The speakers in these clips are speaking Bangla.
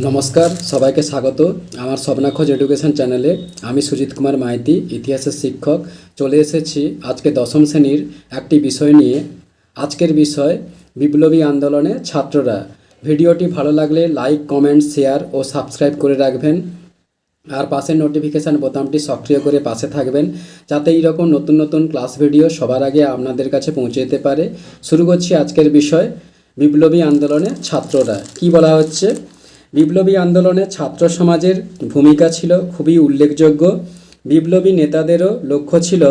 নমস্কার, সবাইকে স্বাগত। আমার স্বপ্নাখোঁজ এডুকেশন চ্যানেলে আমি সুজিত কুমার মাইতি, ইতিহাসের শিক্ষক। চলে এসেছি আজকে দশম শ্রেণির একটি বিষয় নিয়ে। আজকের বিষয়, বিপ্লবী আন্দোলনে ছাত্ররা। ভিডিওটি ভালো লাগলে লাইক, কমেন্ট, শেয়ার ও সাবস্ক্রাইব করে রাখবেন। আর পাশের নোটিফিকেশান বোতামটি সক্রিয় করে পাশে থাকবেন, যাতে এইরকম নতুন নতুন ক্লাস ভিডিও সবার আগে আপনাদের কাছে পৌঁছে যেতে পারে। শুরু করছি আজকের বিষয়, বিপ্লবী আন্দোলনে ছাত্ররা। কি বলা হচ্ছে? বিপ্লবী আন্দোলনে ছাত্র সমাজের ভূমিকা ছিল খুবই উল্লেখযোগ্য। বিপ্লবী নেতাদেরও লক্ষ্য ছিল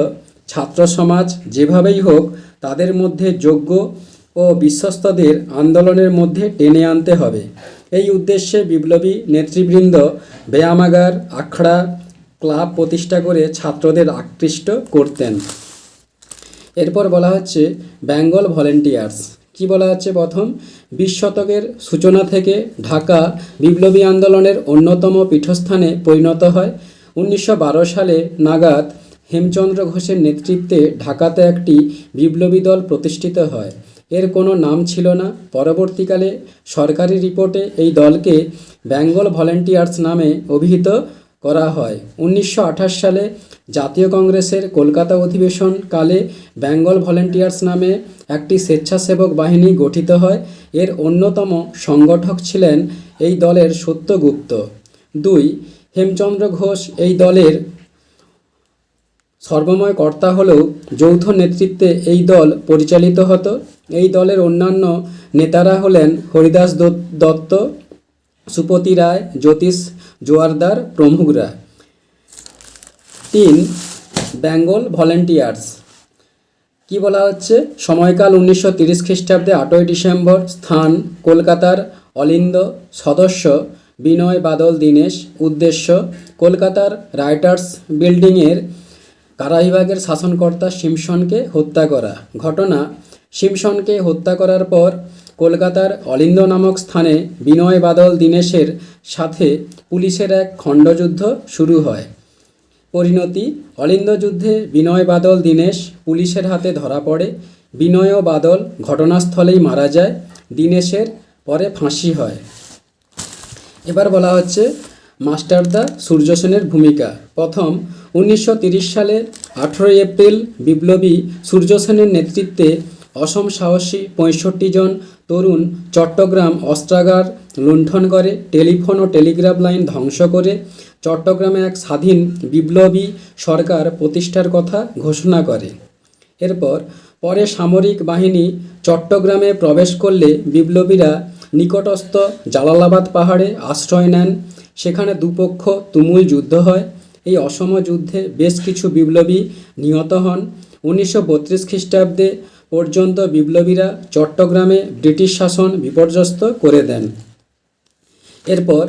ছাত্র সমাজ যেভাবেই হোক তাদের মধ্যে যোগ্য ও বিশ্বস্তদের আন্দোলনের মধ্যে টেনে আনতে হবে। এই উদ্দেশ্যে বিপ্লবী নেতৃবৃন্দ ব্যায়ামাগার, আখড়া ক্লাব প্রতিষ্ঠা করে ছাত্রদের আকৃষ্ট করতেন। এরপর বলা হচ্ছে, বেঙ্গল ভলেন্টিয়ার্স। কি বলা হচ্ছে প্রথম? বিশ শতকের সূচনা থেকে ঢাকা বিপ্লবী আন্দোলনের অন্যতম পীঠস্থানে পরিণত হয়। উনিশশো বারো সালে নাগাদ হেমচন্দ্র ঘোষের নেতৃত্বে ঢাকাতে একটি বিপ্লবী দল প্রতিষ্ঠিত হয়। এর কোনো নাম ছিল না। পরবর্তীকালে সরকারি রিপোর্টে এই দলকে বেঙ্গল ভলেন্টিয়ার্স নামে অভিহিত করা হয়। উনিশশো আঠাশ সালে জাতীয় কংগ্রেসের কলকাতা অধিবেশন কালে বেঙ্গল ভলেন্টিয়ার্স নামে একটি স্বেচ্ছাসেবক বাহিনী গঠিত হয়। এর অন্যতম সংগঠক ছিলেন এই দলের সত্যগুপ্ত। দুই, হেমচন্দ্র ঘোষ এই দলের সর্বময় কর্তা হলেও যৌথ নেতৃত্বে এই দল পরিচালিত হতো। এই দলের অন্যান্য নেতারা হলেন হরিদাস দত্ত, সুপতি রায়, জ্যোতিষ জোয়ারদার প্রমুখরা। তিন, বেঙ্গল ভলেন্টিয়ার্স। কি বলা হচ্ছে? সময়কাল উনিশশো তিরিশ খ্রিস্টাব্দে আটই ডিসেম্বর, স্থান কলকাতার অলিন্দ, সদস্য বিনয় বাদল দীনেশ, উদ্দেশ্য কলকাতার রাইটার্স বিল্ডিংয়ের কারাবিভাগের শাসনকর্তা সিমসনকে হত্যা করা। ঘটনা সিমসনকে হত্যা করার পর কলকাতার অলিন্দ নামক স্থানে বিনয় বাদল দীনেশের সাথে পুলিশের এক খণ্ডযুদ্ধ শুরু হয়। পরিণতি, অলিন্দ যুদ্ধে বিনয় বাদল দীনেশ পুলিশের হাতে ধরা পড়ে। বিনয় বাদল ঘটনাস্থলেই মারা যায়, দীনেশের পরে ফাঁসি হয়। এবার বলা হচ্ছে মাস্টারদা সূর্য সেনের ভূমিকা। প্রথম, উনিশশো সালে আঠেরোই এপ্রিল বিপ্লবী সূর্য সেনের নেতৃত্বে অসম সাহসী পঁয়ষট্টি জন তরুণ চট্টগ্রাম অস্ত্রাগার লুণ্ঠন করে, টেলিফোন ও টেলিগ্রাফ লাইন ধ্বংস করে, চট্টগ্রামে এক স্বাধীন বিপ্লবী সরকার প্রতিষ্ঠার কথা ঘোষণা করে। এরপর, পরে সামরিক বাহিনী চট্টগ্রামে প্রবেশ করলে বিপ্লবীরা নিকটস্থ জালালাবাদ পাহাড়ে আশ্রয় নেন। সেখানে দুপক্ষ তুমুল যুদ্ধ হয়। এই অসম যুদ্ধে বেশ কিছু বিপ্লবী নিহত হন। উনিশশো বত্রিশ খ্রিস্টাব্দে পর্যন্ত বিপ্লবীরা চট্টগ্রামে ব্রিটিশ শাসন বিপর্যস্ত করে দেন। এরপর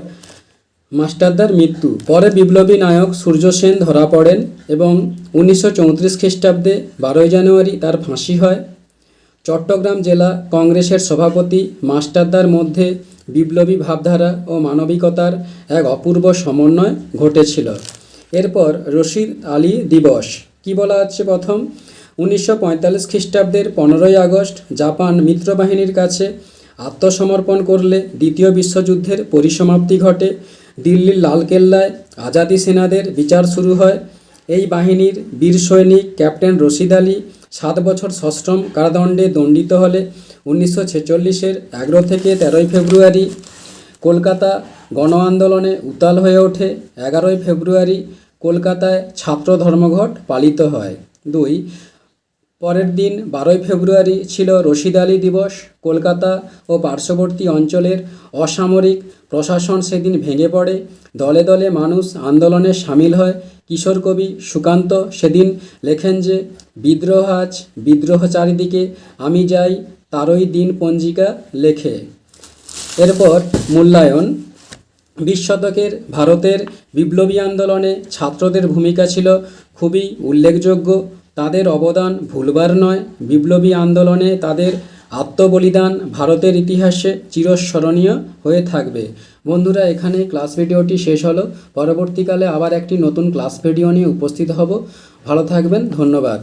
মাস্টারদার মৃত্যু। পরে বিপ্লবী নায়ক সূর্য সেন ধরা পড়েন এবং উনিশশো চৌত্রিশ খ্রিস্টাব্দে বারোই জানুয়ারি তার ফাঁসি হয়। চট্টগ্রাম জেলা কংগ্রেসের সভাপতি মাস্টারদার মধ্যে বিপ্লবী ভাবধারা ও মানবিকতার এক অপূর্ব সমন্বয় ঘটেছিল। এরপর রশিদ আলী দিবস। কি বলা হচ্ছে প্রথম? উনিশশো পঁয়তাল্লিশ খ্রিস্টাব্দের পনেরোই আগস্ট জাপান মিত্রবাহিনীর কাছে আত্মসমর্পণ করলে দ্বিতীয় বিশ্বযুদ্ধের পরিসমাপ্তি ঘটে। দিল্লির লালকেল্লায় আজাদি সেনাদের বিচার শুরু হয়। এই বাহিনীর বীর সৈনিক ক্যাপ্টেন রশিদ আলী সাত বছর সশ্রম কারাদণ্ডে দণ্ডিত হলে উনিশশো ছেচল্লিশের এগারো থেকে তেরোই ফেব্রুয়ারি কলকাতা গণ আন্দোলনে উতাল হয়ে ওঠে। এগারোই ফেব্রুয়ারি কলকাতায় ছাত্র ধর্মঘট পালিত হয়। দুই পরের দিন বারোই ফেব্রুয়ারি ছিল রশিদ আলী দিবস। কলকাতা ও পার্শ্ববর্তী অঞ্চলের অসামরিক প্রশাসন সেদিন ভেঙে পড়ে। দলে দলে মানুষ আন্দোলনে সামিল হয়। কিশোর কবি সুকান্ত সেদিন লেখেন যে, বিদ্রোহ আজ, বিদ্রোহ চারিদিকে, আমি যাই তারই দিন পঞ্জিকা লেখে। এরপর মূল্যায়ন। বিশ শতকের ভারতের বিপ্লবী আন্দোলনে ছাত্রদের ভূমিকা ছিল খুবই উল্লেখযোগ্য। তাদের অবদান ভুলবার নয়। বিপ্লবী আন্দোলনে তাদের আত্মবলিদান ভারতের ইতিহাসে চিরস্মরণীয় হয়ে থাকবে। বন্ধুরা, এখানে ক্লাস ভিডিওটি শেষ হলো। পরবর্তীকালে আবার একটি নতুন ক্লাস ভিডিও নিয়ে উপস্থিত হব। ভালো থাকবেন, ধন্যবাদ।